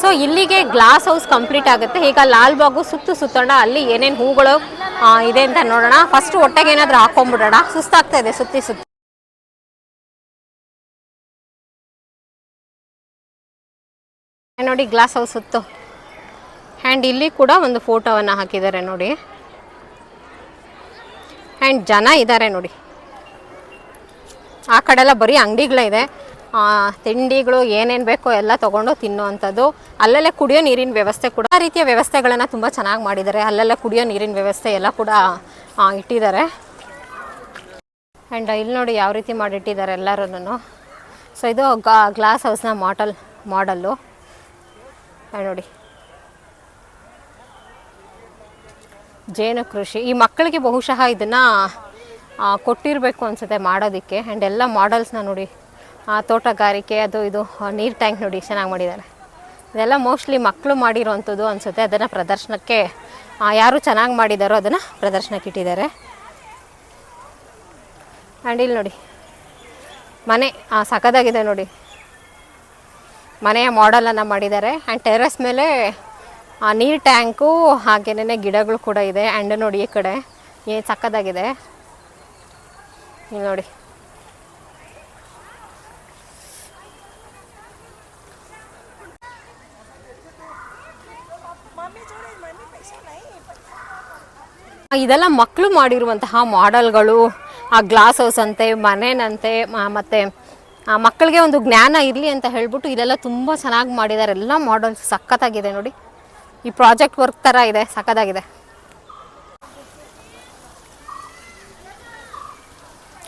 So ಇಲ್ಲಿಗೆ glass house complete ಆಗುತ್ತೆ. ಈಗ ಲಾಲ್ ಬಾಗು ಸುತ್ತು ಸುತ್ತೋಣ, ಅಲ್ಲಿ ಏನೇನು ಹೂಗಳು ಇದೆ ಅಂತ ನೋಡೋಣ. ಫಸ್ಟ್ ಹೊಟ್ಟೆಗೆ ಏನಾದರೂ ಹಾಕೊಂಡ್ಬಿಡೋಣ ಸುಸ್ತಾಗ್ತಾ ಇದೆ ಸುತ್ತಿ ಸುತ್ತಿ. ನೋಡಿ ಗ್ಲಾಸ್ ಹೌಸ್ ಸುತ್ತು. ಆ್ಯಂಡ್ ಇಲ್ಲಿ ಕೂಡ ಒಂದು ಫೋಟೋವನ್ನು ಹಾಕಿದ್ದಾರೆ ನೋಡಿ. ಆ್ಯಂಡ್ ಜನ ಇದ್ದಾರೆ ನೋಡಿ. ಆ ಕಡೆ ಎಲ್ಲ ಬರೀ ಅಂಗಡಿಗಳೇ ಇದೆ. ತಿಂಡಿಗಳು ಏನೇನು ಬೇಕೋ ಎಲ್ಲ ತೊಗೊಂಡು ತಿನ್ನುವಂಥದ್ದು. ಅಲ್ಲಲ್ಲೇ ಕುಡಿಯೋ ನೀರಿನ ವ್ಯವಸ್ಥೆ ಕೂಡ ಆ ರೀತಿಯ ವ್ಯವಸ್ಥೆಗಳನ್ನು ತುಂಬ ಚೆನ್ನಾಗಿ ಮಾಡಿದ್ದಾರೆ. ಅಲ್ಲೆಲ್ಲ ಕುಡಿಯೋ ನೀರಿನ ವ್ಯವಸ್ಥೆ ಎಲ್ಲ ಕೂಡ ಇಟ್ಟಿದ್ದಾರೆ. ಆ್ಯಂಡ್ ಇಲ್ಲಿ ನೋಡಿ ಯಾವ ರೀತಿ ಮಾಡಿಟ್ಟಿದ್ದಾರೆ ಎಲ್ಲರೂ ಸೊ ಇದು ಗ್ಲಾಸ್ ಹೌಸ್ನ ಮಾಟಲ್ ಮಾಡಲ್ಲು ನೋಡಿ. ಜೇನು ಕೃಷಿ. ಈ ಮಕ್ಕಳಿಗೆ ಬಹುಶಃ ಇದನ್ನು ಕೊಟ್ಟಿರಬೇಕು ಅನಿಸುತ್ತೆ ಮಾಡೋದಕ್ಕೆ. ಆ್ಯಂಡ್ ಎಲ್ಲ ಮಾಡಲ್ಸ್ನ ನೋಡಿ. ತೋಟಗಾರಿಕೆ ಅದು ಇದು ನೀರು ಟ್ಯಾಂಕ್ ನೋಡಿ ಚೆನ್ನಾಗಿ ಮಾಡಿದ್ದಾರೆ ಇದೆಲ್ಲ ಮೋಸ್ಟ್ಲಿ ಮಕ್ಕಳು ಮಾಡಿರೋವಂಥದ್ದು ಅನಿಸುತ್ತೆ. ಅದನ್ನು ಪ್ರದರ್ಶನಕ್ಕೆ ಯಾರು ಚೆನ್ನಾಗಿ ಮಾಡಿದಾರೋ ಅದನ್ನು ಪ್ರದರ್ಶನಕ್ಕೆ ಇಟ್ಟಿದ್ದಾರೆ. ಆ್ಯಂಡ್ ಇಲ್ಲಿ ನೋಡಿ ಮನೆ ಸಖತ್ತಾಗಿದೆ ನೋಡಿ. ಮನೆಯ ಮಾಡೆಲನ್ನು ಮಾಡಿದ್ದಾರೆ. ಆ್ಯಂಡ್ ಟೆರೆಸ್ ಮೇಲೆ ಆ, ನೀರು ಟ್ಯಾಂಕು ಹಾಗೇನೇ ಗಿಡಗಳು ಕೂಡ ಇದೆ. ಆ್ಯಂಡ್ ನೋಡಿ ಈ ಕಡೆ ಏನು ಸಕ್ಕದಾಗಿದೆ ಇಲ್ಲಿ ನೋಡಿ. ಇದೆಲ್ಲ ಮಕ್ಕಳು ಮಾಡಿರುವಂತಹ ಮಾಡೆಲ್ಗಳು ಆ ಗ್ಲಾಸ್ ಹೌಸ್ ಅಂತೆ ಮನೆನಂತೆ ಮತ್ತೆ ಮಕ್ಕಳಿಗೆ ಒಂದು ಜ್ಞಾನ ಇರಲಿ ಅಂತ ಹೇಳ್ಬಿಟ್ಟು ಇದೆಲ್ಲ ತುಂಬ ಚೆನ್ನಾಗಿ ಮಾಡಿದ್ದಾರೆ. ಎಲ್ಲ ಮಾಡಲ್ಸ್ ಸಖತ್ತಾಗಿದೆ ನೋಡಿ. ಈ ಪ್ರಾಜೆಕ್ಟ್ ವರ್ಕ್ ಥರ ಇದೆ ಸಖತ್ತಾಗಿದೆ.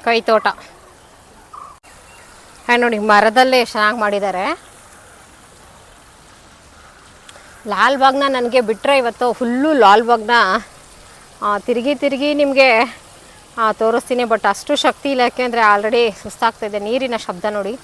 ಕೈತೋಟ ನೋಡಿ ಮರದಲ್ಲೇ ಚೆನ್ನಾಗಿ ಮಾಡಿದ್ದಾರೆ. ಲಾಲ್ಬಾಗ್ನ ನನಗೆ ಬಿಟ್ಟರೆ ಇವತ್ತು ಫುಲ್ಲು ಲಾಲ್ ಬಾಗ್ನ ಆ, ತಿರುಗಿ ತಿರುಗಿ ನಿಮಗೆ ತೋರಿಸ್ತೀನಿ ಬಟ್ ಅಷ್ಟು ಶಕ್ತಿ ಇಲ್ಲ. ಯಾಕೆಂದರೆ ಆಲ್ರೆಡಿ ಸುಸ್ತಾಗ್ತಾಯಿದೆ ನೀರಿನ ಶಬ್ದ ನೋಡಿ.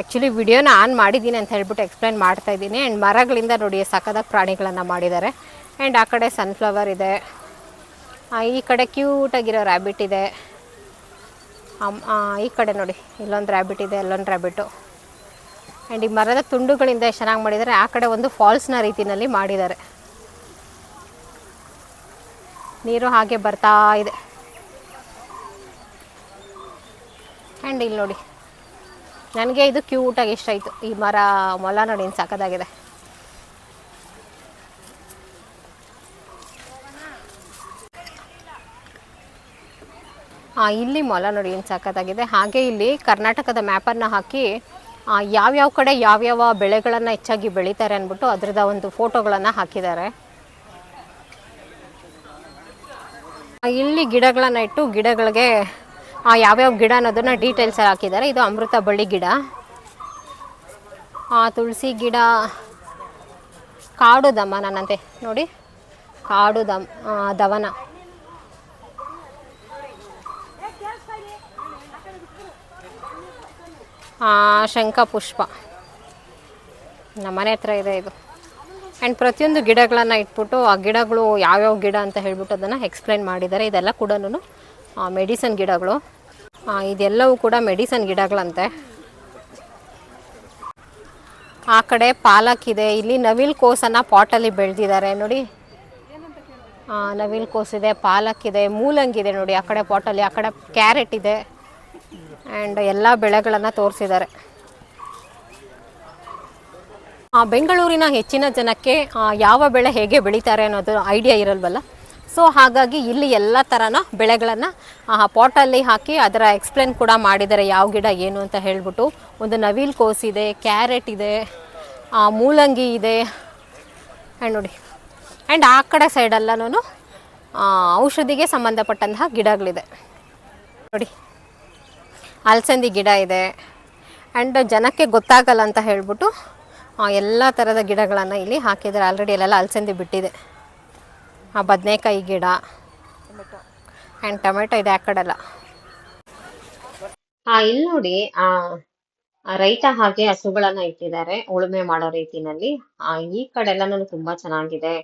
ಆ್ಯಕ್ಚುಲಿ ವಿಡಿಯೋನ ಆನ್ ಮಾಡಿದ್ದೀನಿ ಅಂತ ಹೇಳ್ಬಿಟ್ಟು ಎಕ್ಸ್ಪ್ಲೈನ್ ಮಾಡ್ತಾ ಇದ್ದೀನಿ. ಆ್ಯಂಡ್ ಮರಗಳಿಂದ ನೋಡಿ ಸಖದಾಗ ಪ್ರಾಣಿಗಳನ್ನು ಮಾಡಿದ್ದಾರೆ. ಆ್ಯಂಡ್ ಆ ಕಡೆ ಸನ್ಫ್ಲವರ್ ಇದೆ. ಈ ಕಡೆ ಕ್ಯೂಟಾಗಿರೋ ರ್ಯಾಬಿಟ್ ಇದೆ. ಈ ಕಡೆ ನೋಡಿ, ಇಲ್ಲೊಂದು ರ್ಯಾಬಿಟ್ ಇದೆ ಅಲ್ಲೊಂದು ರ್ಯಾಬಿಟು ಆ್ಯಂಡ್ ಈ ಮರದ ತುಂಡುಗಳಿಂದ ಚೆನ್ನಾಗಿ ಮಾಡಿದ್ದಾರೆ. ಆ ಕಡೆ ಒಂದು ಫಾಲ್ಸ್ನ ರೀತಿಯಲ್ಲಿ ಮಾಡಿದ್ದಾರೆ. ನೀರು ಹಾಗೆ ಬರ್ತಾ ಇದೆ. ಆ್ಯಂಡ್ ಇಲ್ಲಿ ನೋಡಿ, ನನಗೆ ಇದು ಕ್ಯೂಟಾಗಿ ಇಷ್ಟ ಆಯಿತು. ಈ ಮರ ಮೊಲ ನೋಡಿ ಸಾಕದಾಗಿದೆ. ಇಲ್ಲಿ ಮೊಲ ನೋಡಿ ಏನು ಸಾಕತ್ತಾಗಿದೆ ಹಾಗೆ ಇಲ್ಲಿ ಕರ್ನಾಟಕದ ಮ್ಯಾಪನ್ನು ಹಾಕಿ ಯಾವ್ಯಾವ ಕಡೆ ಯಾವ್ಯಾವ ಬೆಳೆಗಳನ್ನು ಹೆಚ್ಚಾಗಿ ಬೆಳೀತಾರೆ ಅಂದ್ಬಿಟ್ಟು ಅದರದ ಒಂದು ಫೋಟೋಗಳನ್ನು ಹಾಕಿದ್ದಾರೆ. ಇಲ್ಲಿ ಗಿಡಗಳನ್ನು ಇಟ್ಟು ಗಿಡಗಳಿಗೆ ಯಾವ್ಯಾವ ಗಿಡ ಅನ್ನೋದನ್ನು ಡೀಟೇಲ್ಸ್ ಹಾಕಿದ್ದಾರೆ. ಇದು ಅಮೃತ ಬಳ್ಳಿ ಗಿಡ. ತುಳಸಿ ಗಿಡ. ಕಾಡು ದಮನಂತೆ ನೋಡಿ. ಕಾಡು ದಮ್ ದವನ. ಶಂಖಪುಷ್ಪ ನಮ್ಮ ಮನೆ ಹತ್ರ ಇದೆ ಇದು. ಆ್ಯಂಡ್ ಪ್ರತಿಯೊಂದು ಗಿಡಗಳನ್ನು ಇಟ್ಬಿಟ್ಟು ಆ ಗಿಡಗಳು ಯಾವ್ಯಾವ ಗಿಡ ಅಂತ ಹೇಳ್ಬಿಟ್ಟು ಅದನ್ನು ಎಕ್ಸ್ಪ್ಲೈನ್ ಮಾಡಿದ್ದಾರೆ. ಇದೆಲ್ಲ ಕೂಡ ಮೆಡಿಸನ್ ಗಿಡಗಳು. ಇದೆಲ್ಲವೂ ಕೂಡ ಮೆಡಿಸನ್ ಗಿಡಗಳಂತೆ. ಆ ಕಡೆ ಪಾಲಕ್ ಇದೆ. ಇಲ್ಲಿ ನವಿಲ್ ಕೋಸನ್ನು ಪಾಟಲ್ಲಿ ಬೆಳೆದಿದ್ದಾರೆ. ನೋಡಿ. ನವಿಲ್ ಕೋಸ್ ಇದೆ, ಪಾಲಕ್ ಇದೆ, ಮೂಲಂಗಿ ಇದೆ ನೋಡಿ ಆ ಕಡೆ ಪಾಟಲ್ಲಿ. ಆ ಕಡೆ ಕ್ಯಾರೆಟ್ ಇದೆ. ಆ್ಯಂಡ್ ಎಲ್ಲ ಬೆಳೆಗಳನ್ನು ತೋರಿಸಿದ್ದಾರೆ. ಬೆಂಗಳೂರಿನ ಹೆಚ್ಚಿನ ಜನಕ್ಕೆ ಯಾವ ಬೆಳೆ ಹೇಗೆ ಬೆಳೀತಾರೆ ಅನ್ನೋದು ಐಡಿಯಾ ಇರಲ್ವಲ್ಲ? ಸೊ ಹಾಗಾಗಿ ಇಲ್ಲಿ ಎಲ್ಲ ಥರನ ಬೆಳೆಗಳನ್ನು ಪಾಟಲ್ಲಿ ಹಾಕಿ ಅದರ ಎಕ್ಸ್ಪ್ಲೇನ್ ಕೂಡ ಮಾಡಿದ್ದಾರೆ, ಯಾವ ಗಿಡ ಏನು ಅಂತ ಹೇಳಿಬಿಟ್ಟು. ಒಂದು ನವಿಲ್ ಕೋಸ್ ಇದೆ, ಕ್ಯಾರೆಟ್ ಇದೆ ಮೂಲಂಗಿ ಇದೆ. ಆ್ಯಂಡ್ ನೋಡಿ ಆ್ಯಂಡ್ ಆ ಕಡೆ ಸೈಡೆಲ್ಲನೂ ಔಷಧಿಗೆ ಸಂಬಂಧಪಟ್ಟಂತಹ ಗಿಡಗಳಿದೆ. ನೋಡಿ. ಅಲಸಂದಿ ಗಿಡ ಇದೆ. ಆ್ಯಂಡ್ ಜನಕ್ಕೆ ಗೊತ್ತಾಗಲ್ಲ ಅಂತ ಹೇಳ್ಬಿಟ್ಟು ಎಲ್ಲ ಥರದ ಗಿಡಗಳನ್ನು ಇಲ್ಲಿ ಹಾಕಿದ್ದಾರೆ. ಆಲ್ರೆಡಿ ಅಲ್ಲೆಲ್ಲ ಅಲಸಂದಿ ಬಿಟ್ಟಿದೆ. ಆ ಬದನೆಕಾಯಿ ಗಿಡ ಆ್ಯಂಡ್ ಟೊಮೆಟೊ ಇದೆ ಆ ಕಡೆಲ್ಲ. ಇಲ್ಲಿ ನೋಡಿ ರೈತ ಹಾಗೆ ಹಸುಗಳನ್ನ ಇಟ್ಟಿದ್ದಾರೆ, ಉಳುಮೆ ಮಾಡೋ ರೀತಿನಲ್ಲಿ. ಈ ಕಡೆ ಎಲ್ಲಾನು ತುಂಬಾ ಚೆನ್ನಾಗಿದೆ.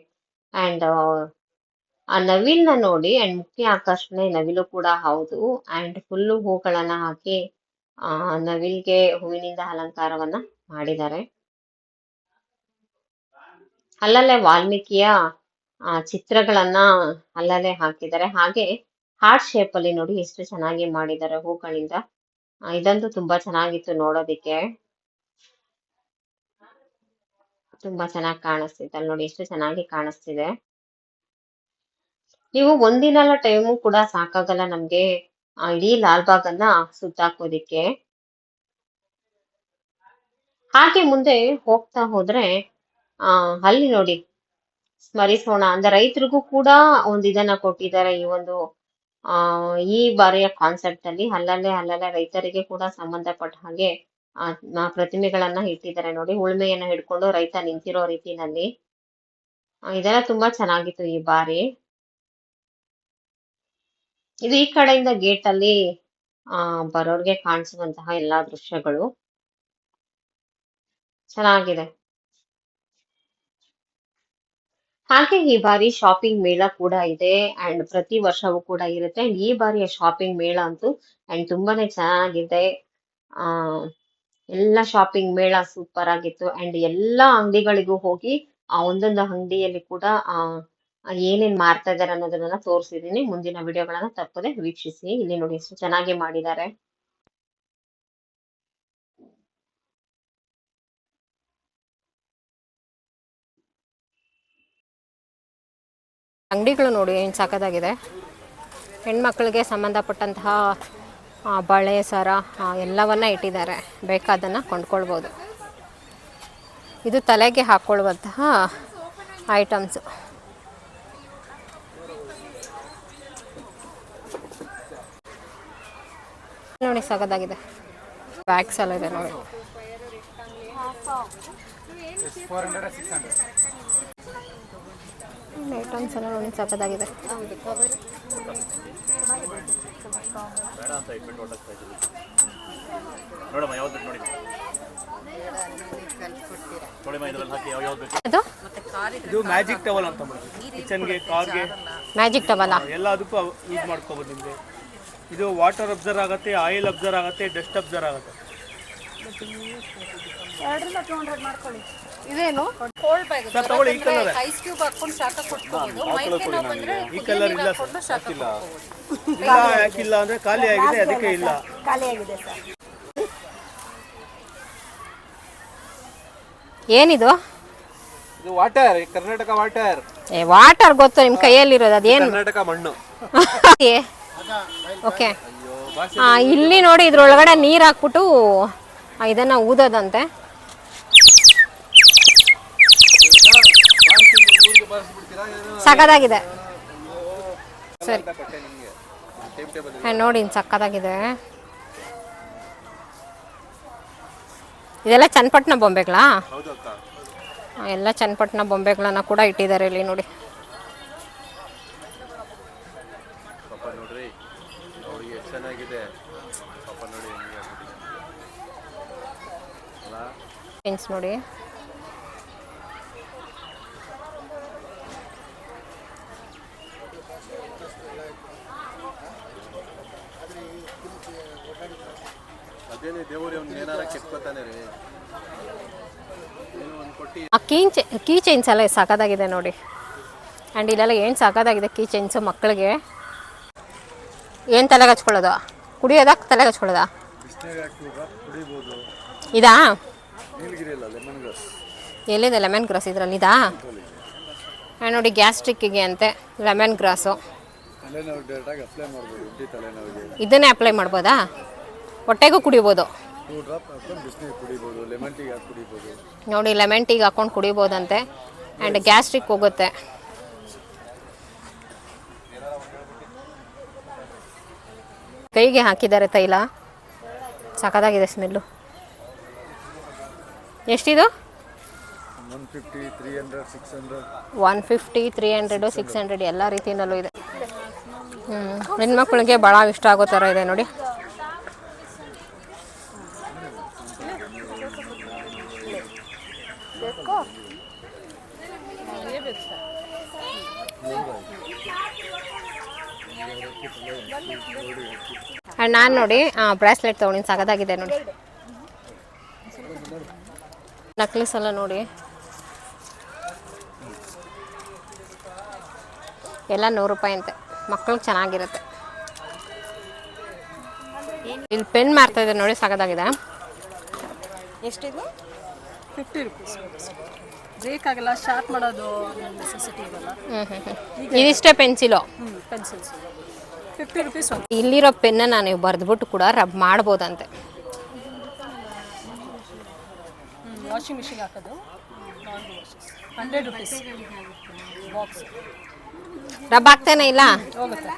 ಆ್ಯಂಡ್ ಆ ನವಿಲ್ನ ನೋಡಿ ಅಂಡ್ ಮುಖ್ಯ ಆಕರ್ಷಣೆ ನವಿಲು ಕೂಡ ಹೌದು. ಅಂಡ್ ಫುಲ್ಲು ಹೂಗಳನ್ನ ಹಾಕಿ ಆ ನವಿಲ್ಗೆ ಹೂವಿನಿಂದ ಅಲಂಕಾರವನ್ನ ಮಾಡಿದ್ದಾರೆ. ಅಲ್ಲಲ್ಲೇ ವಾಲ್ಮೀಕಿಯ ಆ, ಚಿತ್ರಗಳನ್ನ ಅಲ್ಲಲ್ಲೇ ಹಾಕಿದ್ದಾರೆ. ಹಾಗೆ ಹಾರ್ಟ್ ಶೇಪ್ ಅಲ್ಲಿ ನೋಡಿ ಎಷ್ಟು ಚೆನ್ನಾಗಿ ಮಾಡಿದ್ದಾರೆ ಹೂಗಳಿಂದ. ಇದಂತೂ ತುಂಬಾ ಚೆನ್ನಾಗಿತ್ತು ನೋಡೋದಿಕ್ಕೆ. ತುಂಬಾ ಚೆನ್ನಾಗಿ ಕಾಣಿಸ್ತಿತ್ತು. ಅಲ್ಲಿ ನೋಡಿ ಎಷ್ಟು ಚೆನ್ನಾಗಿ ಕಾಣಿಸ್ತಿದೆ. ನೀವು ಒಂದಿನಲ್ಲ ಟೈಮು ಕೂಡ ಸಾಕಾಗಲ್ಲ ನಮ್ಗೆ. ಇಡೀ ಲಾಲ್ಬಾಗ್ ಅನ್ನ ಸುತ್ತಾಕೋದಿಕ್ಕೆ ಹಾಗೆ ಮುಂದೆ ಹೋಗ್ತಾ ಹೋದ್ರೆ, ಆ, ಅಲ್ಲಿ ನೋಡಿ, ಸ್ಮರಿಸೋಣ ಅಂದ ರೈತರಿಗೂ ಕೂಡ ಒಂದು ಇದನ್ನ ಕೊಟ್ಟಿದ್ದಾರೆ ಈ ಒಂದು, ಆ, ಈ ಬಾರಿಯ ಕಾನ್ಸೆಪ್ಟ್ ಅಲ್ಲಿ ಅಲ್ಲಲ್ಲೇ ಅಲ್ಲಲ್ಲೇ ರೈತರಿಗೆ ಕೂಡ ಸಂಬಂಧಪಟ್ಟ ಹಾಗೆ, ಆ ಪ್ರತಿಮೆಗಳನ್ನ ಇಟ್ಟಿದ್ದಾರೆ ನೋಡಿ, ಉಳುಮೆಯನ್ನ ಹಿಡ್ಕೊಂಡು ರೈತ ನಿಂತಿರೋ ರೀತಿನಲ್ಲಿ. ಇದೆಲ್ಲ ತುಂಬಾ ಚೆನ್ನಾಗಿತ್ತು ಈ ಬಾರಿ. ಇದು ಈ ಕಡೆಯಿಂದ ಗೇಟ್ ಅಲ್ಲಿ, ಆ, ಬರೋರ್ಗೆ ಕಾಣಿಸುವಂತಹ ಎಲ್ಲಾ ದೃಶ್ಯಗಳು. ಚೆನ್ನಾಗಿದೆ. ಹಾಗೆ ಈ ಬಾರಿ ಶಾಪಿಂಗ್ ಮೇಳ ಕೂಡ ಇದೆ ಅಂಡ್ ಪ್ರತಿ ವರ್ಷವೂ ಕೂಡ ಇರುತ್ತೆ. ಅಂಡ್ ಈ ಬಾರಿಯ ಶಾಪಿಂಗ್ ಮೇಳ ಅಂತೂ ಅಂಡ್ ತುಂಬಾನೇ ಚೆನ್ನಾಗಿದೆ. ಆ, ಎಲ್ಲ ಶಾಪಿಂಗ್ ಮೇಳ ಸೂಪರ್ ಆಗಿತ್ತು. ಅಂಡ್ ಎಲ್ಲಾ ಅಂಗಡಿಗಳಿಗೂ ಹೋಗಿ ಆ ಒಂದೊಂದು ಅಂಗಡಿಯಲ್ಲಿ ಕೂಡ, ಆ ಏನೇನ್ ಮಾಡ್ತಾ ಇದ್ದಾರೆ ಅನ್ನೋದನ್ನ ತೋರಿಸಿದೀನಿ ಮುಂದಿನ ವಿಡಿಯೋಗಳನ್ನ ತಪ್ಪದೆ ವೀಕ್ಷಿಸಿ. ಇಲ್ಲಿ ನೋಡಿ ಎಷ್ಟು ಚೆನ್ನಾಗಿ ಮಾಡಿದ್ದಾರೆ. ಅಂಗಡಿಗಳು ನೋಡಿ ಏನು ಸಾಕದಾಗಿದೆ ಹೆಣ್ಮಕ್ಳಿಗೆ ಸಂಬಂಧಪಟ್ಟಂತಹ ಬಳೆ, ಸರ ಎಲ್ಲವನ್ನ ಇಟ್ಟಿದ್ದಾರೆ. ಬೇಕಾದನ್ನ ಕೊಂಡ್ಕೊಳ್ಬೋದು. ಇದು ತಲೆಗೆ ಹಾಕೊಳ್ಳುವಂತಹ ಐಟಮ್ಸು ನೋಡಿ ಸಾಕದಾಗಿದೆ ಬ್ಯಾಗ್ಸ್ ಎಲ್ಲ ಇದೆ ನೋಡಿ. ಐಟಮ್ಸ್ ಎಲ್ಲ ನೋಡಿ ಇದು ಮ್ಯಾಜಿಕ್ ಟವಲ್ ಅಂತ ಕಿಚನ್ಗೆ ಕಾರ್ಗೆ ಮ್ಯಾಜಿಕ್ ಟವಲ್ ಎಲ್ಲದಕ್ಕೂ ಯೂಸ್ ಮಾಡ್ಕೋಬಹುದು ನಿಮಗೆ. ಇದು ವಾಟರ್ ಅಬ್ಸರ್ವ್ ಆಗುತ್ತೆ ಆಯಿಲ್ ಅಬ್ಸರ್ವ್ ಆಗುತ್ತೆ ಡಸ್ಟ್ ಅಬ್ಸರ್ವ್ ಆಗುತ್ತೆ. ಇದೇನು? ಕೋಲ್ಡ್ ಬ್ಯಾಗ್ ಸರ್ ತಗೊಳ್ಳಿ ಈ ಕಲರ್ ಐಸ್ ಕ್ಯೂಬ್ ಹಾಕೊಂಡು ಶಾಖ ಕೊಟ್ಕೋಬಹುದು ಮೈಕೈ ನೋವು ಬಂದ್ರೆ ಈ ಕಲರ್ ಇಲ್ಲ ಸರ್ ಶಾಖ ಇಲ್ಲ. ಯಾಕಿಲ್ಲ ಅಂದ್ರೆ ಖಾಲಿ ಆಗಿದೆ ಅದಕ್ಕೆ ಇಲ್ಲ. ಸರ್ ಏನಿದು? ಇದು ವಾಟರ್ ಕರ್ನಾಟಕ ವಾಟರ್ ಏ ವಾಟರ್ ಗೊತ್ತು ನಿಮ್ಮ ಕೈಯಲ್ಲಿರೋದು ಅದೇನು? ಕರ್ನಾಟಕ ಮಣ್ಣು. ಓಕೆ. ಇಲ್ಲಿ ನೋಡಿ ಇದ್ರೊಳಗಡೆ ನೀರು ಹಾಕ್ಬಿಟ್ಟು ಇದನ್ನ ಊದೋದಂತೆ. ಸಕದಾಗಿದೆ ಸರಿ. ನೋಡಿ ಸಕ್ಕದಾಗಿದೆ ಇದೆಲ್ಲ ಚನ್ನಪಟ್ಟಣ ಬೊಂಬೆಗಳಾ? ಎಲ್ಲ ಚನ್ನಪಟ್ಟಣ ಬೊಂಬೆಗಳನ್ನ ಕೂಡ ಇಟ್ಟಿದ್ದಾರೆ ಇಲ್ಲಿ ನೋಡಿ ಪಾಪ ನೋಡ್ರಿ ಅವ್ರಿಗೆ ಎಷ್ಟು ಚೆನ್ನಾಗಿದೆ ಪಾಪ ನೋಡಿ ಹೆಂಗೆ ಆಗ್ಬಿಟ್ಟಿದೆ. ಅಲ್ಲ ಪೆನ್ಸ್ ನೋಡಿ ಅದೇನೇ ದೇವ್ರು ಅವ್ನು ಏನಾರ ಕೆಟ್ಕೋತಾನೆ ರೀ ಏನು ಒಂದು ನೋಡಿ ಆ ಕೀ ಚೈನ್ಸ್ ಎಲ್ಲ ಸಾಕಾದಾಗಿದೆ ನೋಡಿ. ಆ್ಯಂಡ್ ಇಲ್ಲೆಲ್ಲ ಏನು ಸಾಕಾದಾಗಿದೆ ಕೀ ಚೈನ್ಸು ಮಕ್ಕಳಿಗೆ? ಏನು ತಲೆಗೆ ಹಚ್ಕೊಳ್ಳೋದು? ಕುಡಿಯೋದಾ ತಲೆಗೆ ಹಚ್ಕೊಳ್ಳೋದಾ? ಇದಾ? ಎಲ್ಲಿದೆ ಲೆಮನ್ ಗ್ರಾಸ್ ಇದರಲ್ಲಿ ಇದಾ ಆ್ಯಂಡ್ ನೋಡಿ ಗ್ಯಾಸ್ಟ್ರಿಕ್ಕಿಗೆ ಅಂತೆ ಲೆಮನ್ ಗ್ರಾಸು ಇದನ್ನೇ ಅಪ್ಲೈ ಮಾಡ್ಬೋದಾ? ಹೊಟ್ಟೆಗೂ ಕುಡಿಬೋದು. ನೋಡಿ ಲೆಮನ್ ಟೀಗೆ ಹಾಕೊಂಡು ಕುಡಿಬೋದಂತೆ ಆ್ಯಂಡ್ ಗ್ಯಾಸ್ಟ್ರಿಕ್ ಹೋಗುತ್ತೆ. ಕೈಗೆ ಹಾಕಿದ್ದಾರೆ ತೈಲ. ಸಖತ್ತಾಗಿದೆ smell ಎಷ್ಟಿದು? One fifty three hundred six hundred one fifty three hundred six hundred ಎಲ್ಲ ರೀತಿಯಲ್ಲೂ ಇದೆ. ಹ್ಞೂ ಹೆಣ್ಮಕ್ಳಿಗೆ ಭಾಳ ಇಷ್ಟ ಆಗೋ ಥರ ಇದೆ ನೋಡಿ. ನಾನು ನೋಡಿ ಬ್ರಾಸ್ಲೆಟ್ ತೊಗೊಂಡಿನಿ ಸಾಗದಾಗಿದೆ ನೋಡಿ. ನಕ್ಲಿಸ್ ಎಲ್ಲ ನೋಡಿ. ಎಲ್ಲ ನೂರು ರೂಪಾಯಿ ಅಂತೆ. ಮಕ್ಳಿಗೆ ಚೆನ್ನಾಗಿರುತ್ತೆ. ಇಲ್ಲಿ ಪೆನ್ ಮಾರ್ತಾ ಇದೆ ನೋಡಿ ಸಾಗದಾಗಿದೆ. ಎಷ್ಟಿದೆ? ಫಿಫ್ಟಿ ರುಪೀಸ್ ಬೇಕಾಗಲ್ಲ ಶಾರ್ಪ್ ಮಾಡೋದು ನೆಸೆಸಿಟಿ ಇರಲ್ಲ. ಇದಿಷ್ಟೇ ಪೆನ್ಸಿಲು? ಪೆನ್ಸಿಲ್ಸ್ ಫಿಫ್ಟಿ ರುಪೀಸ್ ಇಲ್ಲಿರೋ ಪೆನ್ನ ನೀವು ಬರೆದ್ಬಿಟ್ಟು ಕೂಡ ರಬ್ ಮಾಡ್ಬೋದಂತೆ. ವಾಷಿಂಗ್ ಮಿಷಿನ್ ಹಾಕೋದು. ಹಂಡ್ರೆಡ್ ರುಪೀಸ್ ಬಾಕ್ಸ್ ರಬ್ ಆಗ್ತಾನೆ ಇಲ್ಲ? ಹೋಗುತ್ತೆ.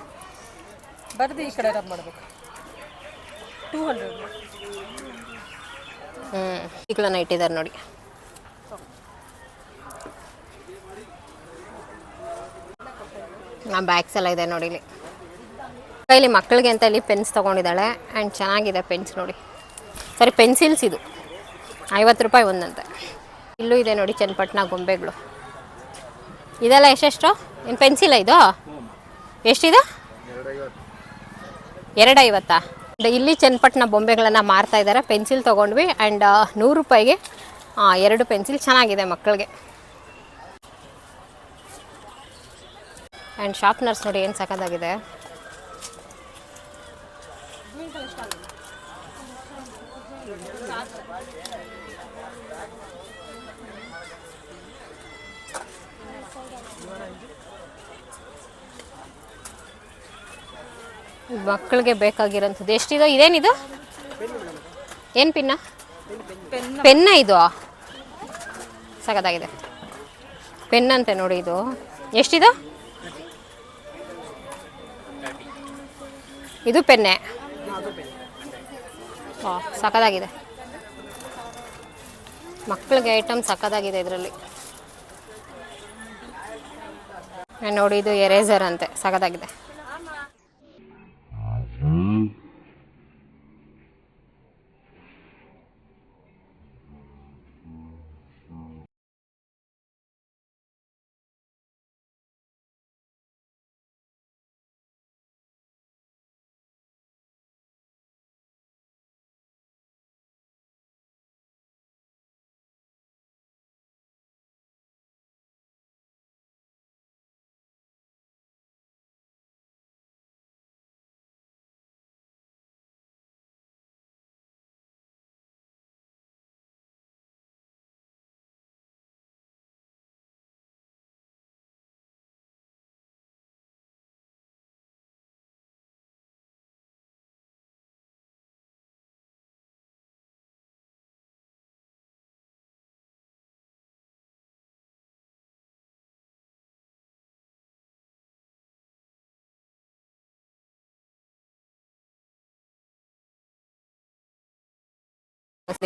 ಬರ್ದು ಈ ಕಡೆ ರಬ್ ಮಾಡಬೇಕು. ಟೂ ಹಂಡ್ರೆಡ್ ಹ್ಞೂ ಈಗಲನ್ನ ಇಟ್ಟಿದ್ದಾರೆ ನೋಡಿ. ಆ ಬ್ಯಾಗ್ಸ್ ಎಲ್ಲ ಇದೆ ನೋಡಿ ಇಲ್ಲಿ. ಕೈಲಿ ಮಕ್ಕಳಿಗೆ ಅಂತ ಇಲ್ಲಿ ಪೆನ್ಸ್ ತೊಗೊಂಡಿದ್ದಾಳೆ. ಆ್ಯಂಡ್ ಚೆನ್ನಾಗಿದೆ ಪೆನ್ಸ್ ನೋಡಿ. ಸರಿ ಪೆನ್ಸಿಲ್ಸ್ ಇದು. ಐವತ್ತು ರೂಪಾಯಿ ಒಂದಂತೆ. ಇಲ್ಲೂ ಇದೆ ನೋಡಿ ಚನ್ನಪಟ್ಟಣ ಗೊಂಬೆಗಳು. ಇದೆಲ್ಲ ಎಷ್ಟೆಷ್ಟು? ಏನು ಪೆನ್ಸಿಲ ಇದು? ಎಷ್ಟಿದೆ? ಎರಡು ಐವತ್ತಾ And ಇಲ್ಲಿ ಚನ್ನಪಟ್ಟಣ ಬೊಂಬೆಗಳನ್ನು ಮಾರ್ತಾ ಇದ್ದಾರೆ. ಪೆನ್ಸಿಲ್ ತೊಗೊಂಡ್ವಿ ಆ್ಯಂಡ್ ನೂರು ರೂಪಾಯಿಗೆ ಎರಡು ಪೆನ್ಸಿಲ್ ಚೆನ್ನಾಗಿದೆ ಮಕ್ಕಳಿಗೆ. ಆ್ಯಂಡ್ ಶಾರ್ಪ್ನರ್ಸ್ ನೋಡಿ ಏನು ಸಖತ್ತಾಗಿದೆ. ಮಕ್ಕಳಿಗೆ ಬೇಕಾಗಿರೋಂಥದ್ದು ಎಷ್ಟಿದೆ? ಇದೇನಿದು? ಏನು ಪಿನ್ನ? ಪೆನ್ನ ಇದು? ಸಗದಾಗಿದೆ. ಪೆನ್ ಅಂತೆ ನೋಡಿ ಇದು. ಎಷ್ಟಿದು? ಇದು ಪೆನ್ನೆ. ಸಕದಾಗಿದೆ. ಮಕ್ಕಳಿಗೆ ಐಟಮ್ ಸಕದಾಗಿದೆ ಇದರಲ್ಲಿ. ನೋಡಿ ಇದು ಎರೇಸರ್ ಅಂತೆ. ಸಖತ್ತಾಗಿದೆ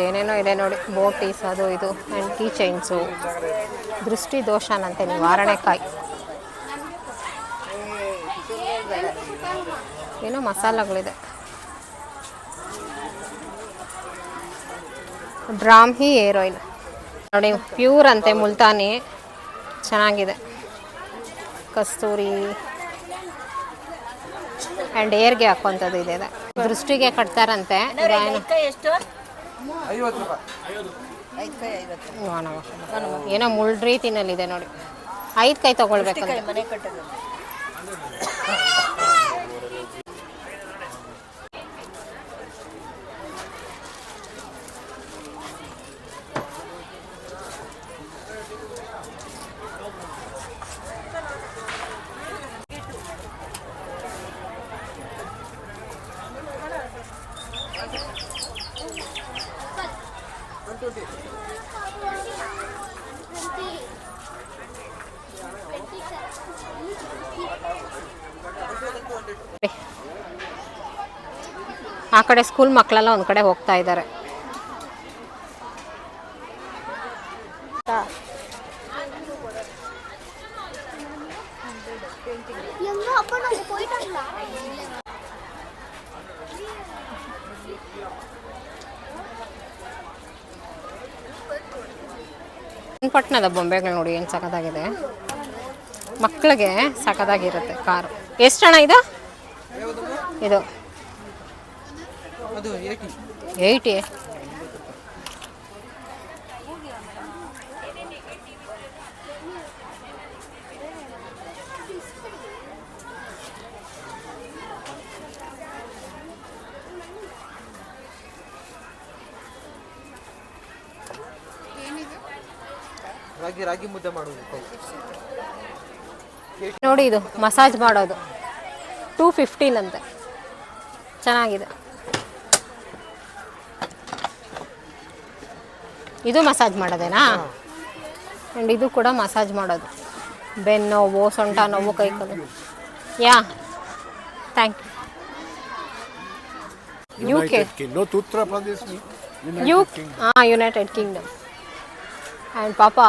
ಏನೇನೋ ಇದೆ ನೋಡಿ ಬೋಟೀಸ್ ಅದು ಇದು ಆ್ಯಂಡ್ ಕೀ ಚೈನ್ಸು ದೃಷ್ಟಿ ದೋಷನಂತೆ ನಿವಾರಣೆಕಾಯಿ. ಏನೋ ಮಸಾಲಗಳಿದೆ. ಬ್ರಾಹ್ಮಿ ಏರ್ ಆಯಿಲ್ ನೋಡಿ ಪ್ಯೂರ್ ಅಂತೆ ಮುಲ್ತಾನಿ. ಚೆನ್ನಾಗಿದೆ. ಕಸ್ತೂರಿ ಆ್ಯಂಡ್ ಏರ್ಗೆ ಹಾಕುವಂಥದ್ದು ಇದೆ. ದೃಷ್ಟಿಗೆ ಕಟ್ತಾರಂತೆ. ಏನೋ ಮುಳ್ಳು ರೀತಿನಲ್ಲಿದೆ ನೋಡಿ. ಐದು ಕೈ ತಗೊಳ್ಬೇಕು ಮನೆ ಕಟ್ಟೋದು. ಆ ಕಡೆ ಸ್ಕೂಲ್ ಮಕ್ಕಳೆಲ್ಲ ಒಂದು ಕಡೆ ಹೋಗ್ತಾ ಇದ್ದಾರೆ ಪಟ್ಟಣದ ಬೊಂಬೆಗಳು ನೋಡಿ ಏನು ಸಕದಾಗಿದೆ ಮಕ್ಕಳಿಗೆ ಸಕದಾಗಿರುತ್ತೆ ಕಾರು. ಎಷ್ಟು ಹಣ ಇದು? ಇದು. ಏಯ್ಟಿ. ರಾಗಿ ರಾಗಿ ಮುದ್ದೆ ಮಾಡೋದು. ನೋಡಿ ಇದು ಮಸಾಜ್ ಮಾಡೋದು. ಟೂ ಫಿಫ್ಟೀನ್ ಅಂತೆ. ಚೆನ್ನಾಗಿದೆ. ಇದು ಮಸಾಜ್ ಮಾಡೋದೇನಾ? ಆ್ಯಂಡ್ ಇದು ಕೂಡ ಮಸಾಜ್ ಮಾಡೋದು. ಬೆನ್ನು ನೋವು ಸೊಂಟ ನೋವು ಕೈ yeah. Thank you. U K Uttar Pradesh. Pradesh. U ಹಾಂ ಯುನೈಟೆಡ್ ಕಿಂಗ್ಡಮ್ ಆ್ಯಂಡ್ ಪಾಪ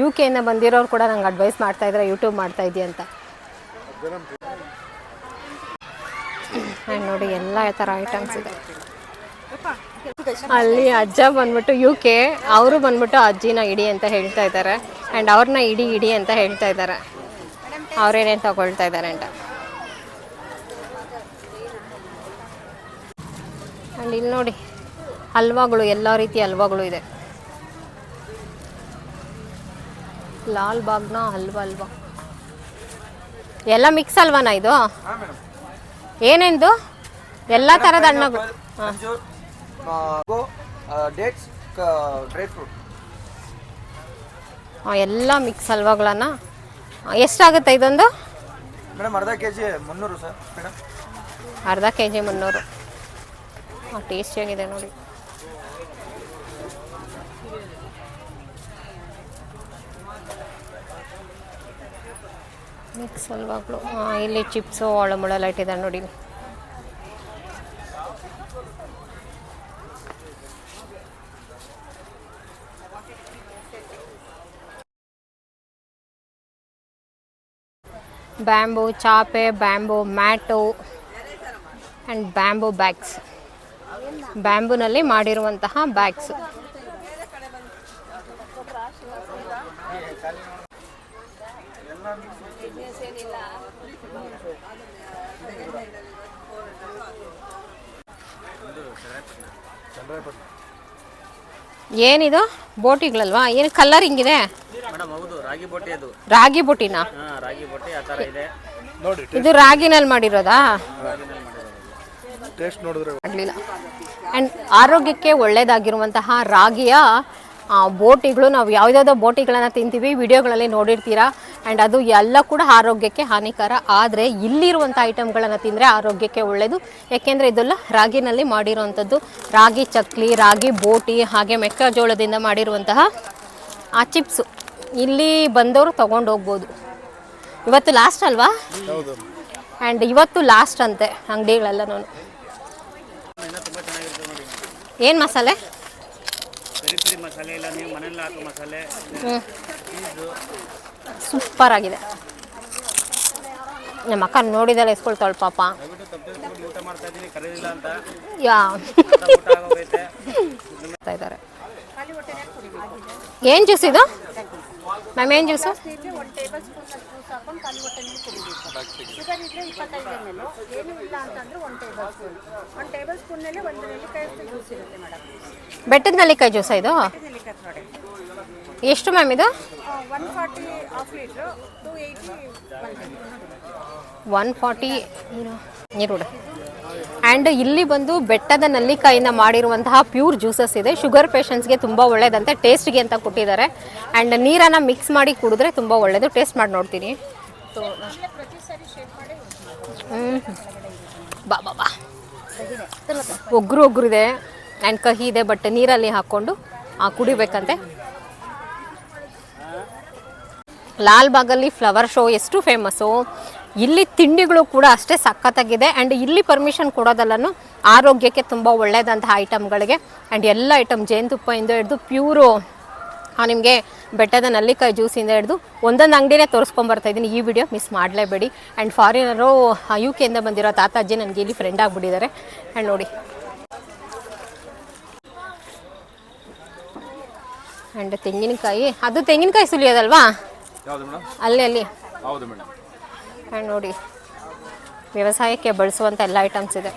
ಯು ಕೆಯಿಂದ ಬಂದಿರೋರು ಕೂಡ ನಂಗೆ ಅಡ್ವೈಸ್ ಮಾಡ್ತಾ ಇದ್ದಾರೆ ಯೂಟ್ಯೂಬ್ ಮಾಡ್ತಾ ಇದೆಯಾ ಅಂತ. ನೋಡಿ ಎಲ್ಲ ಥರ ಐಟಮ್ಸ್ ಇದೆ. ಅಲ್ಲಿ ಅಜ್ಜ ಬಂದ್ಬಿಟ್ಟು ಯು ಕೆ ಅವರು ಬಂದ್ಬಿಟ್ಟು ಅಜ್ಜಿನ ಇಡಿ ಅಂತ ಹೇಳ್ತಾ ಇದ್ದಾರೆ. ಆ್ಯಂಡ್ ಅವ್ರನ್ನ ಇಡಿ ಇಡಿ ಅಂತ ಹೇಳ್ತಾ ಇದ್ದಾರೆ. ಅವ್ರೇನೇನು ತಗೊಳ್ತಾ ಇದ್ದಾರೆ ಅಂತ. ಆ್ಯಂಡ್ ಇಲ್ಲಿ ನೋಡಿ, ಹಲ್ವಾಗಳು, ಎಲ್ಲ ರೀತಿಯ ಹಲ್ವಾಗಳು ಇದೆ. ಲಾಲ್ ಬಾಗ್ನ ಹಲ್ವಾ ಅಲ್ವಾ? ಎಲ್ಲ ಮಿಕ್ಸ್ ಅಲ್ವಾನಾ ಇದು? ಏನೆಂದು? ಎಲ್ಲ ಥರದ ಹಣ್ಣುಗಳು. ಡೇಟ್ಸ್ ಡ್ರೈ ಫ್ರೂಟ್ ಎಲ್ಲ ಮಿಕ್ಸ್ ಹಲ್ವಾಗಳನ್ನ. ಎಷ್ಟಾಗುತ್ತೆ ಇದೊಂದು? ಮೇಡಮ್ ಅರ್ಧ ಕೆ ಜಿ ಮುನ್ನೂರು ಸರ್ ಮೇಡಮ್ ಅರ್ಧ ಕೆ ಜಿ ಮುನ್ನೂರು ಟೇಸ್ಟಿಯಾಗಿದೆ ನೋಡಿ. ಮಿಕ್ಸ್ ಹಲ್ವಾಗಳು ಹಾಂ ಇಲ್ಲಿ ಚಿಪ್ಸು ಒಳಮುಳೆಲ್ಲ ಇಟ್ಟಿದ್ದಾರೆ ನೋಡಿ. ಬ್ಯಾಂಬೂ ಚಾಪೆ bamboo mat and bamboo bags ಬ್ಯಾಂಬೂನಲ್ಲಿ ಮಾಡಿರುವಂತಹ ಬ್ಯಾಗ್ಸ್ ಏನಿದು? ಬೋಟಿಗಳಲ್ವಾ? ಏನು ಕಲರ್ ಮೇಡಮ್ ಹೌದು ರಾಗಿ ಬೋಟಿ ಅದು. ರಾಗಿ ಬೋಟಿನಾ? ಹಾಂ ರಾಗಿ ಬೊಟ್ಟೆ ಆ ಥರ ಇದೆ. ನೋಡಿ ಇದು ರಾಗಿನಲ್ಲಿ ಮಾಡಿರೋದಾ? ಟೇಸ್ಟ್ ನೋಡಿದ್ರೆ ಮಾಡಲಿಲ್ಲ ಆ್ಯಂಡ್ ಆರೋಗ್ಯಕ್ಕೆ ಒಳ್ಳೆಯದಾಗಿರುವಂತಹ ರಾಗಿಯ ಬೋಟಿಗಳು ನಾವು ಯಾವುದ್ಯಾವುದೋ ಬೋಟಿಗಳನ್ನು ತಿಂತೀವಿ ವಿಡಿಯೋಗಳಲ್ಲಿ ನೋಡಿರ್ತೀರಾ? ಆ್ಯಂಡ್ ಅದು ಎಲ್ಲ ಕೂಡ ಆರೋಗ್ಯಕ್ಕೆ ಹಾನಿಕರ. ಆದರೆ ಇಲ್ಲಿರುವಂಥ ಐಟಮ್ಗಳನ್ನು ತಿಂದರೆ ಆರೋಗ್ಯಕ್ಕೆ ಒಳ್ಳೆಯದು ಯಾಕೆಂದರೆ ಇದೆಲ್ಲ ರಾಗಿನಲ್ಲಿ ಮಾಡಿರುವಂಥದ್ದು. ರಾಗಿ ಚಕ್ಲಿ ರಾಗಿ ಬೋಟಿ ಹಾಗೆ ಮೆಕ್ಕೆಜೋಳದಿಂದ ಮಾಡಿರುವಂತಹ ಆ ಚಿಪ್ಸು ಇಲ್ಲಿ ಬಂದವರು ತೊಗೊಂಡು ಹೋಗ್ಬೋದು. ಇವತ್ತು ಲಾಸ್ಟ್ ಅಲ್ವಾ? ಆ್ಯಂಡ್ ಇವತ್ತು ಲಾಸ್ಟ್ ಅಂತೆ ಅಂಗಡಿಗಳೆಲ್ಲ ನಾನು. ಏನು ಮಸಾಲೆ? ಪೆರಿ ಪೆರಿ ಮಸಾಲೆ ಇಲ್ಲ ನೀವು ಮನೇಲಿ ಹಾಕೋ ಮಸಾಲೆ. ಸೂಪರ್ ಆಗಿದೆ ನಮ್ಮ ಅಕ್ಕ ನೋಡಿದಲ್ಲ ಇಸ್ಕೊಳ್ತಾಳ ಪಾಪ. ಯಾ. ಏನು ಜ್ಯೂಸ್ ಇದು? ಮ್ಯಾಮ್ ಏನು ಜ್ಯೂಸು? ಒಂದು ಟೇಬಲ್ ಸ್ಪೂನ್ ಜ್ಯೂಸ್ ಹಾಕೊಂಡು ಖಾಲಿ ಹೊಟ್ಟೆನಲ್ಲಿ ಕುಡಿಬೇಕು. ಶುಗರ್ ಇದ್ರೆ ಇಪ್ಪತ್ತೈದು ಎಂ ಎಲ್ ಏನೂ ಇಲ್ಲ ಅಂತಂದ್ರೆ ಒಂದು ಟೇಬಲ್ ಸ್ಪೂನ್ ಒಂದು ಟೇಬಲ್ ಸ್ಪೂನ್ನಲ್ಲಿ ಒಂದು ನೆಲ್ಲಿಕಾಯಿ ಜ್ಯೂಸ್ ಇರುತ್ತೆ ಮೇಡಮ್ ಬೆಟ್ಟದ ನೆಲ್ಲಿಕಾಯಿ ಜ್ಯೂಸ ಇದು? ನೆಲ್ಲಿಕಾಯಿ ಎಷ್ಟು ಮ್ಯಾಮ್ ಇದು? One forty half litre two eighty one forty ನೀರುಡ and ಇಲ್ಲಿ ಬಂದು ಬೆಟ್ಟದ ನಲ್ಲಿಕಾಯಿಂದ ಮಾಡಿರುವಂತಹ ಪ್ಯೂರ್ ಜ್ಯೂಸಸ್ ಇದೆ. ಶುಗರ್ ಪೇಷಂಟ್ಸ್ಗೆ ತುಂಬ ಒಳ್ಳೇದಂತೆ ಟೇಸ್ಟ್ಗೆ ಅಂತ ಕೊಟ್ಟಿದ್ದಾರೆ. ಆ್ಯಂಡ್ ನೀರನ್ನು ಮಿಕ್ಸ್ ಮಾಡಿ ಕುಡಿದ್ರೆ ತುಂಬ ಒಳ್ಳೆಯದು ಟೇಸ್ಟ್ ಮಾಡಿ ನೋಡ್ತೀನಿ. ಬಾ ಬಾ ಬಾ. ಒಗ್ರು ಒಗ್ರು ಇದೆ ಆ್ಯಂಡ್ ಕಹಿ ಇದೆ ಬಟ್ ನೀರಲ್ಲಿ ಹಾಕ್ಕೊಂಡು ಕುಡಿಬೇಕಂತೆ. ಲಾಲ್ಬಾಗಲ್ಲಿ ಫ್ಲವರ್ ಶೋ ಎಷ್ಟು ಫೇಮಸ್ಸು ಇಲ್ಲಿ ತಿಂಡಿಗಳು ಕೂಡ ಅಷ್ಟೇ ಸಖತ್ತಾಗಿದೆ. ಆ್ಯಂಡ್ ಇಲ್ಲಿ ಪರ್ಮಿಷನ್ ಕೊಡೋದಲ್ಲೂ ಆರೋಗ್ಯಕ್ಕೆ ತುಂಬ ಒಳ್ಳೆಯದಂತಹ ಐಟಮ್ಗಳಿಗೆ ಆ್ಯಂಡ್ ಎಲ್ಲ ಐಟಮ್ ಜೇನುತುಪ್ಪದಿಂದ ಹಿಡಿದು ಪ್ಯೂರು ನಿಮಗೆ ಬೆಟ್ಟದ ನಲ್ಲಿಕಾಯಿ ಜ್ಯೂಸಿಂದ ಹಿಡಿದು ಒಂದೊಂದು ಅಂಗಡಿನೇ ತೋರಿಸ್ಕೊಂಬರ್ತಾ ಇದ್ದೀನಿ ಈ ವಿಡಿಯೋ ಮಿಸ್ ಮಾಡಲೇಬೇಡಿ. ಆ್ಯಂಡ್ ಫಾರಿನರು ಯು ಕೆಯಿಂದ ಬಂದಿರೋ ತಾತಾಜಿ ನನಗೆ ಇಲ್ಲಿ ಫ್ರೆಂಡ್ ಆಗಿಬಿಟ್ಟಿದ್ದಾರೆ. ಆ್ಯಂಡ್ ನೋಡಿ. ಆ್ಯಂಡ್ ತೆಂಗಿನಕಾಯಿ ಅದು ತೆಂಗಿನಕಾಯಿ ಸುಲಿಯೋದಲ್ವಾ? ಅಲ್ಲಿ ಅಲ್ಲಿ. ಹೌದು ಮೇಡಮ್. ಆ್ಯಂಡ್ ನೋಡಿ. ವ್ಯವಸಾಯಕ್ಕೆ ಬಳಸುವಂಥ ಎಲ್ಲ ಐಟಮ್ಸ್ ಇದೆ.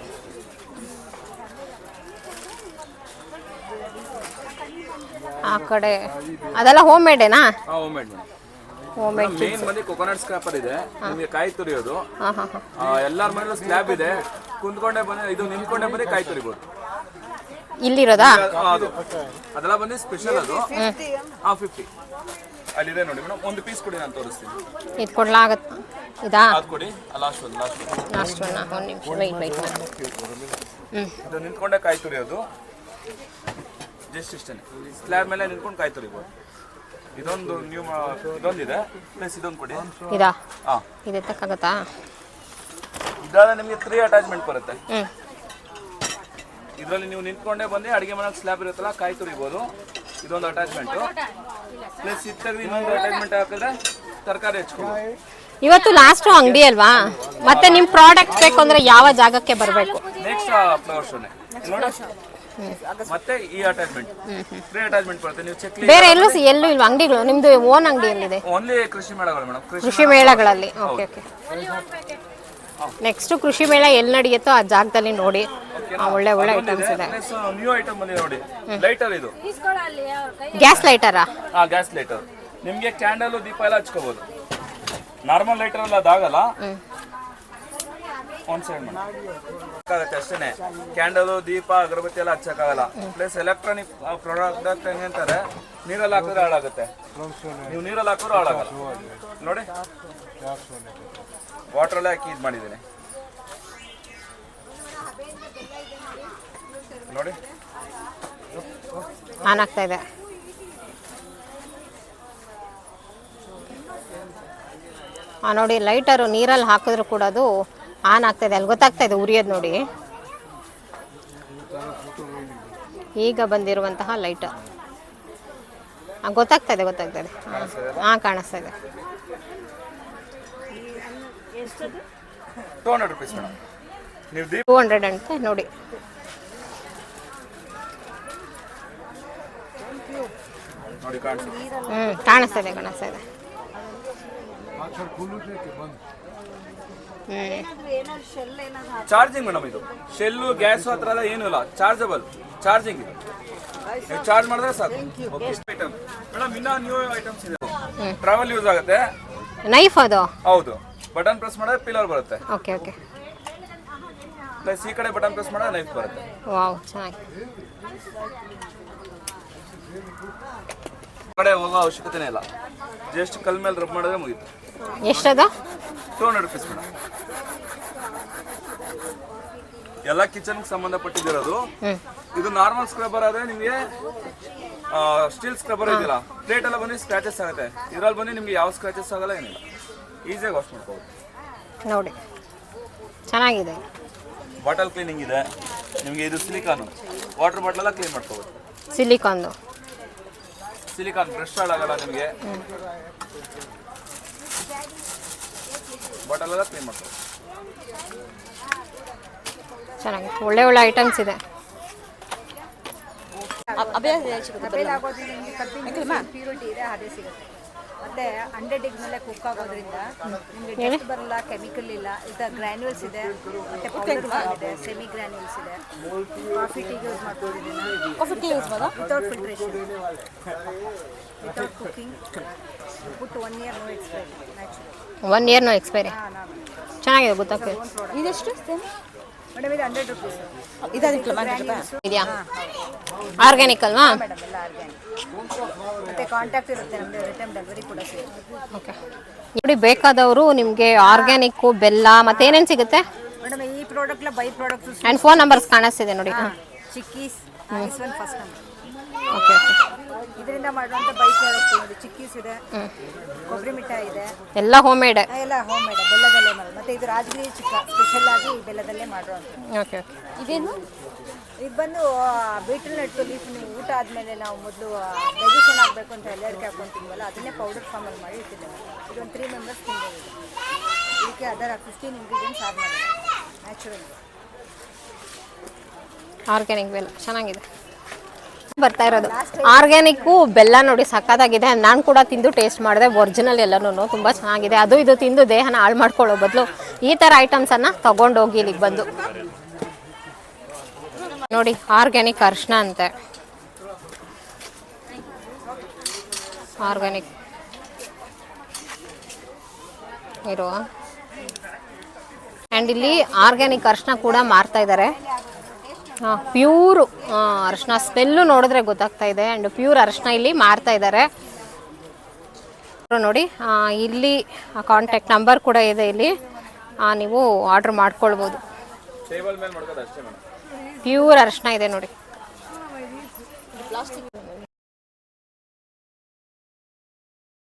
ಆ ಕಡೆ ಅದೆಲ್ಲ home ಮೇಡೇನಾ home made. Home made main ಬಂದು ಕೊಕೊನಟ್ ಸ್ಕ್ರಾಪರ್ ಇದೆ ನಿಮಗೆ ಕಾಯಿ ತುರಿಯೋದು. ಎಲ್ಲರ ಮನೇಲೂ ಸ್ಲ್ಯಾಬ್ ಇದೆ. ಕುಂತ್ಕೊಂಡೆ ಬಂದ್ರೆ ಇದು ನಿಂತ್ಕೊಂಡೆ ಬಂದ್ರೆ ಕಾಯಿ ತುರಿಬೋದು. ಇಲ್ಲಿರೋದಾ? ಅದು. ಅದೆಲ್ಲ ಬಂದು ಸ್ಪೆಷಲ್ ಅದು. ಹಾಂ ಫಿಫ್ಟಿ ಅಲ್ಲಿದೆ ನೋಡಿ ಮೇಡಮ್. ಒಂದು ಪೀಸ್ ಕೊಡಿ ನಾನು ತೋರಿಸ್ತೀನಿ. ಇದು ಕೊಡ್ಲಾಗತ್ತ ಇದಾ? ಅದು ಕೊಡಿ. ಲಾಸ್ಟ್ ಒಂದು ಲಾಸ್ಟ್ ಒಂದು ಲಾಸ್ಟ್ ಒಂದು ನಿಮಿಷ ವೆಯ್ಟ್ ಹ್ಞೂ ಇದು ನಿಂತ್ಕೊಂಡೆ ಕಾಯಿ ತುರಿಯೋದು. ಜಸ್ಟ್ ಇಷ್ಟೇ ಸ್ಲ್ಯಾಬ್ ಮೇಲೆ ನಿಂತ್ಕೊಂಡು ಕಾಯಿ ತುರಿಬೋದು. ಇದೊಂದು ನ್ಯೂ ಇದೊಂದಿದೆ. ಪ್ಲಸ್ ಇದೊಂದು ಕೊಡಿ. ಇದಾ? ಹಾಂ ಇದೆ ತಕ್ಕಾಗತ್ತಾ ಇದಾದ ನಿಮಗೆ ತ್ರೀ ಅಟ್ಯಾಚ್ಮೆಂಟ್ ಬರುತ್ತೆ. ಇದರಲ್ಲಿ ನೀವು ನಿಂತ್ಕೊಂಡೇ ಬಂದು ಅಡುಗೆ ಮನೆಗೆ ಸ್ಲ್ಯಾಬ್ ಇರುತ್ತಲ್ಲ ಕಾಯಿ ತುರಿಬೋದು. ಇದೊಂದು ಅಟ್ಯಾಚ್ಮೆಂಟ್ ಪ್ಲಸ್ ಇತ್ತಲ್ಲಿ ಇನ್ನೊಂದು ಅಟ್ಯಾಚ್ಮೆಂಟ್ ಹಾಕಿದ್ರೆ ತರಕಾರಿ ಹೆಚ್ಕೋ ಇವತ್ತು ಲಾಸ್ಟ್ ಅಂಗಡಿ ಅಲ್ವಾ? ಮತ್ತೆ ನಿಮ್ಮ ಪ್ರಾಡಕ್ಟ್ ಬೇಕು ಅಂದ್ರೆ ಯಾವ ಜಾಗಕ್ಕೆ ಬರಬೇಕು? ನೆಕ್ಸ್ಟ್ ಫ್ಲವರ್ ಶೋನೆ. ಮತ್ತೆ ಈ ಅಟ್ಯಾಚ್ಮೆಂಟ್ ಫ್ರೀ ಅಟ್ಯಾಚ್ಮೆಂಟ್ ಬರುತ್ತೆ ನೀವು ಚೆಕ್ ಬೇರೆ ಎಲ್ಲೂ ಎಲ್ಲೂ ಇಲ್ವಾ? ಅಂಗಡಿಗಳು ನಿಮ್ಮದು ಓನ್ ಅಂಗಡಿ ಎಲ್ಲಿದೆ ಓನ್ಲಿ ಕೃಷಿ ಮೇಳಗಳು ಮೇಡಮ್. ಕೃಷಿ ಕೃಷಿ ಮೇಳಗಳಲ್ಲಿ. ಓಕೆ ಓಕೆ ನೆಕ್ಸ್ಟ್ ಕೃಷಿ ಮೇಳ ಎಲ್ಲಿ ನಡೆಯುತ್ತೋ ಆ ಜಾಗದಲ್ಲಿ ನೋಡಿ. ಆ, ಒಳ್ಳೆ ಒಳ್ಳೆ ಐಟಮ್ಸ್ ಇದೆ. ನ್ಯೂ ಐಟಮ್ ಬಂದಿದೆ ನೋಡಿ. ಲೈಟರ್ ಇದು. ಗ್ಯಾಸ್ ಲೈಟರಾ ಹಾ ಗ್ಯಾಸ್ ಲೈಟರ್ ನಿಮಗೆ ಕ್ಯಾಂಡಲ್ ದೀಪ ಎಲ್ಲ ಹಚ್ಕೋಬಹುದು ನಾರ್ಮಲ್ ಲೈಟರ್ ಎಲ್ಲ ಅದಾಗಲ್ಲ ಒಂದ್ ಸೈಡ್ ಅಷ್ಟೇ ಕ್ಯಾಂಡಲ್ ದೀಪ, ಅಗರಬತ್ತಿ ಎಲ್ಲ ಹಚ್ಚಕ್ಕಾಗಲ್ಲ. ಪ್ಲಸ್ ಎಲೆಕ್ಟ್ರಾನಿಕ್ ಪ್ರಾಡಕ್ಟ್ ಹೆಂಗಂತಾರೆ ನೀರಲ್ಲಿ ಹಾಕಿದ್ರೆ ಹಾಳಾಗುತ್ತೆ. ನೀವು ನೀರಲ್ಲಿ ಹಾಕಿದ್ರೆ ಹಾಳಾಗಲ್ಲ. ನೋಡಿ. ವಾಟ್ರಲ್ಲೇ ಹಾಕಿ ಇದು ಮಾಡಿದ್ದೀನಿ. ನೋಡಿ. ಆನ್ ಆಗ್ತಾ ಇದೆ. ನೋಡಿ ಲೈಟರು ನೀರಲ್ಲಿ ಹಾಕಿದ್ರು ಕೂಡ ಅದು ಆನ್ ಆಗ್ತಾ ಇದೆ ಅಲ್ಲಿ ಗೊತ್ತಾಗ್ತಾ ಇದೆ ಉರಿಯೋದು ನೋಡಿ. ಈಗ ಬಂದಿರುವಂತಹ ಲೈಟ್. ಗೊತ್ತಾಗ್ತಾ ಇದೆ ಗೊತ್ತಾಗ್ತಾ ಇದೆ ಹಾಂ ಕಾಣಿಸ್ತಾ ಇದೆ ಟೂ ಹಂಡ್ರೆಡ್ ಅಂತ ನೋಡಿ. ಹ್ಞೂ ಕಾಣಿಸ್ತಾ ಇದೆ ಕಾಣಿಸ್ತಾ ಇದೆ ಹ್ಞೂ ಏನಾದ್ರು ಶೆಲ್ ಏನಾದ್ರು ಚಾರ್ಜಿಂಗ್ ಮೇಡಮ್ ಇದು. ಶೆಲ್ಲು ಗ್ಯಾಸ್ ಹತ್ರ ಎಲ್ಲ ಏನೂ ಇಲ್ಲ. ಚಾರ್ಜಬಲ್. ಚಾರ್ಜಿಂಗ್ ಇದು. ನೀವು ಚಾರ್ಜ್ ಮಾಡಿದ್ರೆ ಸಾಕು. ಐಟಮ್ ಮೇಡಮ್ ಇನ್ನ ನ್ಯೂ ಐಟಮ್ಸ್ ಇದೆ. ಟ್ರಾವೆಲ್ ಯೂಸ್ ಆಗುತ್ತೆ. ನೈಫ್ ಅದು? ಹೌದು. ಬಟನ್ ಪ್ರೆಸ್ ಮಾಡಿದ್ರೆ ಪಿಲ್ಲರ್ ಬರುತ್ತೆ. ಓಕೆ ಓಕೆ ಪ್ಲಸ್ ಈ ಕಡೆ ಬಟನ್ ಪ್ರೆಸ್ ಮಾಡಿದ್ರೆ ನೈಫ್ ಬರುತ್ತೆ. ವಾವ್ ಚೆನ್ನಾಗಿ. ಕಡೆ ಹೋಗೋ ಅವಶ್ಯಕತೆನೇ ಇಲ್ಲ. ಜಸ್ಟ್ ಕಲ್ ಮೇಲೆ ರಬ್ ಮಾಡಿದ್ರೆ ಮುಗೀತು. ಎಷ್ಟದು? Two hundred rupees madam. ಎಲ್ಲ ಕಿಚನ್ಗೆ ಸಂಬಂಧಪಟ್ಟಿದ್ದಿರೋದು ಇದು ನಾರ್ಮಲ್ ಸ್ಕ್ರಬ್ಬರ್ ಆದ್ರೆ ನಿಮಗೆ ಸ್ಟೀಲ್ ಸ್ಕ್ರಬ್ಬರ್ ಇದೆಯಲ್ಲ ಪ್ಲೇಟ್ ಎಲ್ಲ ಬಂದು ಸ್ಕ್ರಾಚಸ್ ಆಗುತ್ತೆ. ಇದ್ರಲ್ಲಿ ಬಂದು ನಿಮ್ಗೆ ಯಾವ ಸ್ಕ್ರಾಚಸ್ ಆಗಲ್ಲ ಏನಿಲ್ಲ. ಈಸಿಯಾಗಿ ವಾಶ್ ಮಾಡ್ಕೋಬೋದು. ನೋಡಿ. ಚೆನ್ನಾಗಿದೆ. ಬಾಟಲ್ ಕ್ಲೀನಿಂಗ್ ಇದೆ. ನಿಮಗೆ ಇದು ಸಿಲಿಕಾನು ವಾಟರ್ ಬಾಟಲ್ ಎಲ್ಲ ಕ್ಲೀನ್ ಮಾಡ್ಕೋಬೋದು. ಸಿಲಿಕಾನ್ ಸಿಲಿಕಾನ್ ಬ್ರಷ್ ಹಾಳಾಗಲ್ಲ ನಿಮಗೆ. ಬಾಟಲ್ ಎಲ್ಲ ಕ್ಲೀನ್ ಮಾಡ್ತಾರೆ ಚೆನ್ನಾಗಿದೆ. ಒಳ್ಳೆ ಒಳ್ಳೆ ಐಟಮ್ಸ್ ಇದೆ. ಪ್ಯೂರಿಟಿ ಇದೆ ಅದೇ ಸಿಗುತ್ತೆ. ಮತ್ತೆ ಹಂಡ್ರೆಡ್ ಡಿಗ್ ಮೇಲೆ ಕುಕ್ ಆಗೋದ್ರಿಂದ ನಿಮಗೆ ಡೆಸ್ಟ್ ಬರಲ್ಲ ಕೆಮಿಕಲ್ ಇಲ್ಲ ಇದು ಗ್ರ್ಯಾನ್ಯೂಲ್ಸ್ ಇದೆ ಮತ್ತೆ ಪೌಡರ್ ಇದೆ ಸೆಮಿ ಗ್ರ್ಯಾನ್ಯೂಲ್ಸ್ ಇದೆ. ಕಾಫಿ ಟೀಗೆ ಯೂಸ್ ಮಾಡ್ಕೊಂಡಿದ್ದೀನಿ. ಕಾಫಿ ಟೀ ಯೂಸ್ ಮಾಡೋದು? Without filtration without cooking put one year no expiry natural one year no expiry ಚೆನ್ನಾಗಿದೆ ಗೊತ್ತಾಗ್ತದೆ. ಇದೆಷ್ಟು? ಮೇಡಮ್ ಇದು ಹಂಡ್ರೆಡ್ ರುಪೀಸ್ ಇದೆಯಾ? ಆರ್ಗ್ಯಾನಿಕ್ ಅಲ್ವಾ? ಮೇಡಮ್ ಎಲ್ಲ ಆರ್ಗ್ಯಾನಿಕ್ ಮತ್ತೆ ಕಾಂಟ್ಯಾಕ್ಟ್ ಇರುತ್ತೆ ನಮ್ಮದು ರಿಟರ್ನ್ ಡೆಲಿವರಿ ಕೂಡ ಸಿಗುತ್ತೆ ಓಕೆ ನೋಡಿ ಬೇಕಾದವರು ನಿಮಗೆ ಆರ್ಗ್ಯಾನಿಕ್ಕು ಬೆಲ್ಲ ಮತ್ತೆ ಏನೇನು ಸಿಗುತ್ತೆ? ಮೇಡಮ್ ಈ ಪ್ರಾಡಕ್ಟ್ಲ by products and phone numbers ಕಾಣಿಸ್ತಿದೆ ನೋಡಿ. ಚಿಕ್ಕೀಸ್ ಫಸ್ಟ್ ನಂಬರ್ ಓಕೆ ಇದರಿಂದ ಮಾಡುವಂಥ ಬೈಕ್ ನೋಡಿ ಚಿಕ್ಕೀಸ್ ಇದೆ ಕೊಬ್ಬರಿ ಮಿಠಾಯಿ ಇದೆ. ಎಲ್ಲ ಹೋಮ್ ಮೇಡ್ ಎಲ್ಲ ಹೋಮ್ ಮೇಡ್ ಬೆಲ್ಲದಲ್ಲೇ ಮಾಡೋದು. ಮತ್ತೆ ಇದು ರಾಜಗಿರಿ ಚಿಕ್ಕ ಸ್ಪೆಷಲ್ ಆಗಿ ಬೆಲ್ಲದಲ್ಲೇ ಮಾಡುವಂಥ ಓಕೆ ಓಕೆ ಇದೇನು? ಇದು ಬಂದು ಬೀಟಲ್ ನಟ್ಟು ಲೀಫ್ ನೀವು ಊಟ ಆದಮೇಲೆ ನಾವು ಮೊದಲು ಡೈಜೆಷನ್ ಆಗಬೇಕು ಅಂತ ಎಲ್ಲರಿಗೆ ಹಾಕ್ಕೊಂತೀವಲ್ಲ ಅದನ್ನೇ ಪೌಡರ್ ಫಾರ್ಮಲ್ಲಿ ಮಾಡಿ ಇಟ್ಟಿದ್ದೇವೆ. ಇದೊಂದು ತ್ರೀ ಮೆಂಬರ್ಸ್ ತಿನ್ಬೋದು ಇದಕ್ಕೆ ಅದರ ಫಿಫ್ಟೀನ್ ಇಂಗ್ರೀಡಿಯೆಂಟ್ಸ್ ಆಡ್ ಮಾಡಿದೆ ನ್ಯಾಚುರಲ್ ಆರ್ಗ್ಯಾನಿಕ್ ಬೆಲ್ಲ. ಚೆನ್ನಾಗಿದೆ. ಬರ್ತಾ ಇರೋದು. ಆರ್ಗ್ಯಾನಿಕ್ಕು ಬೆಲ್ಲ ನೋಡಿ ಸಕ್ಕತ್ತಾಗಿದೆ ನಾನು ಕೂಡ ತಿಂದು ಟೇಸ್ಟ್ ಮಾಡಿದೆ. ಒರಿಜಿನಲ್ ಎಲ್ಲನೂ ತುಂಬ ಚೆನ್ನಾಗಿದೆ. ಅದು ಇದು ತಿಂದು ದೇಹನ ಹಾಳು ಮಾಡ್ಕೊಳ್ಳೋ ಬದಲು ಈ ಥರ ಐಟಮ್ಸನ್ನು ತಗೊಂಡೋಗಿ ಇಲ್ಲಿಗೆ ಬಂದು. ನೋಡಿ, ಆರ್ಗ್ಯಾನಿಕ್ ಅರ್ಶನ ಅಂತೆ. ಆರ್ಗ್ಯಾನಿಕ್. ಇರುವ. ಆ್ಯಂಡ್ ಇಲ್ಲಿ ಆರ್ಗ್ಯಾನಿಕ್ ಅರ್ಶನ ಕೂಡ ಮಾರ್ತಾ ಇದ್ದಾರೆ ಪ್ಯೂರ್ ಅರಶಿನ ಸ್ಮೆಲ್ಲು ನೋಡಿದ್ರೆ ಗೊತ್ತಾಗ್ತಾ ಇದೆ. ಆ್ಯಂಡ್ ಪ್ಯೂರ್ ಅರಶಿನ ಇಲ್ಲಿ ಮಾರ್ತಾ ಇದ್ದಾರೆ ನೋಡಿ ಆ, ಇಲ್ಲಿ ಕಾಂಟ್ಯಾಕ್ಟ್ ನಂಬರ್ ಕೂಡ ಇದೆ ಇಲ್ಲಿ. ಆ, ನೀವು ಆರ್ಡ್ರ್ ಮಾಡ್ಕೊಳ್ಬೋದು. ಟೇಬಲ್ ಮೇಲೆ ಮಾಡ್ಕೋದು ಅಷ್ಟೇ ಮೇಡಮ್. ಪ್ಯೂರ್ ಅರಶಿನ ಇದೆ ನೋಡಿ.